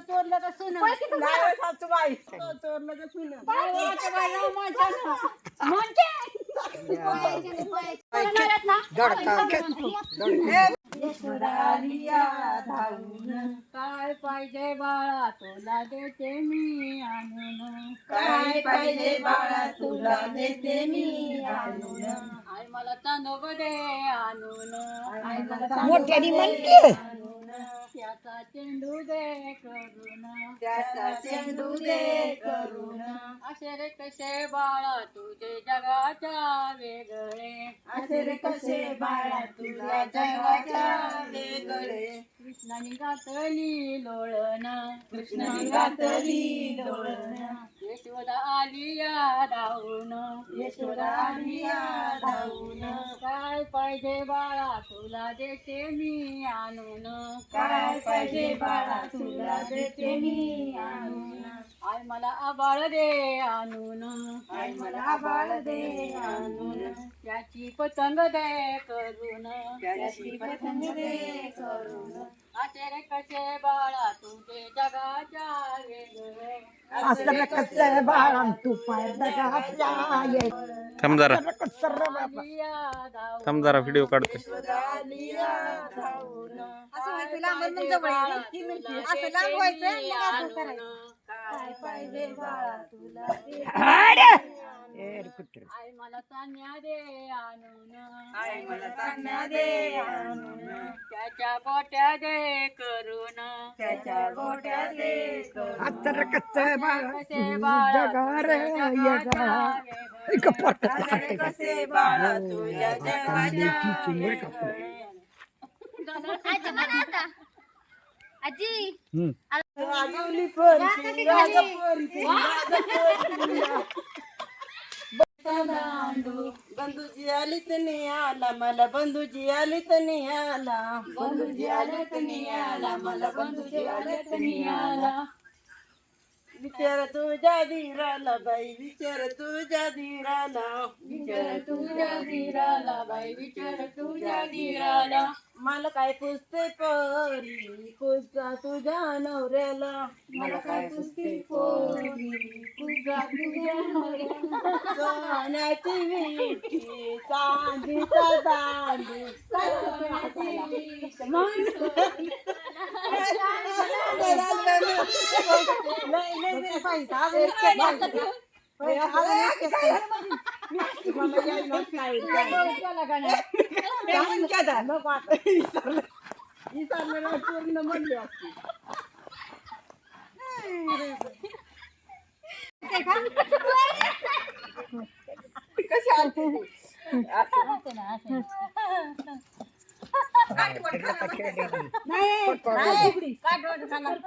चोरलं का सुन चोरलं का सुन काय पाहिजे बाळा तुला देते मी आणून काय पाहिजे बाळा? तुला देते मी आणून. मला चांदोब दे आणून. मोठ्याने म्हणते त्याचा चेंडू दे करून. त्याचा चेंडू दे करून. असे रे कसे बाळा तुझे जगाच्या वेगळे. असे रे कसे बाळा तुला जगाच्या वेगळे. कृष्णाने घातली लोळण. कृष्णाने घातली यशोदा आली या धावून. यशोदा आली या धावून. काय पाहिजे बाळा तुला देते मी आणून. काय पाहिजे बाळा तुला देते मी आणून. आई मला आबाळ दे आणून. आई मला बाळ दे आणून. त्याची पतंग दे करून. त्याची पतंग दे करून. असे रे कसे बाळा तुझे जगाच्या वेगळे. कसं बाळा तू थांब जरा. जरा व्हिडिओ काढतोय. असं व्हायचं लांबून मग जवळ यायचं. असं लांब व्हायचं मग असं करायचं. काय पाहिजे बाळा? तुला आई मला चांगल्या दे आणून. आई मला चांगल्या दे आणून. त्याच्या गोट्या दे करून. त्याच्या गोट्या दे करून. कसे बाळा. तुझ्या जगाच्या वेगळे. अरे कसे बाळा. तुझ्या जगाच्या वेगळे. वाजवली पोरची, राजा पोरची, राजा पोरची. बंधूजी आली तनी आला मला बंधूजी आली तनी आला. बंधूजी आले तनी आला मला बंधूजी आले तनी आला. विचार तुझ्या धीराला बाई विचार तुझ्या धीराला विचार तुझ्या धीराला बाई विचार तुझ्या धीराला मला काय पुसते पोरी पुसता तुझ्या नवऱ्याला. मला काय पुसते पोरी तुझा तुझ्या नवऱ्याला. सोन्याची विठी चांदीचा दांडी. सोन्याची विठी. नाही, नाही, नाही, पाहिजे. अजून एक step पाहिजे. होय, अजून एक step पाहिजे. मला यायला काय काय. नको आता. ना, पूर्ण म्हणली असती. कशी आलती ती? असं ना, असं. नाही, नाही. काठवड खाणार.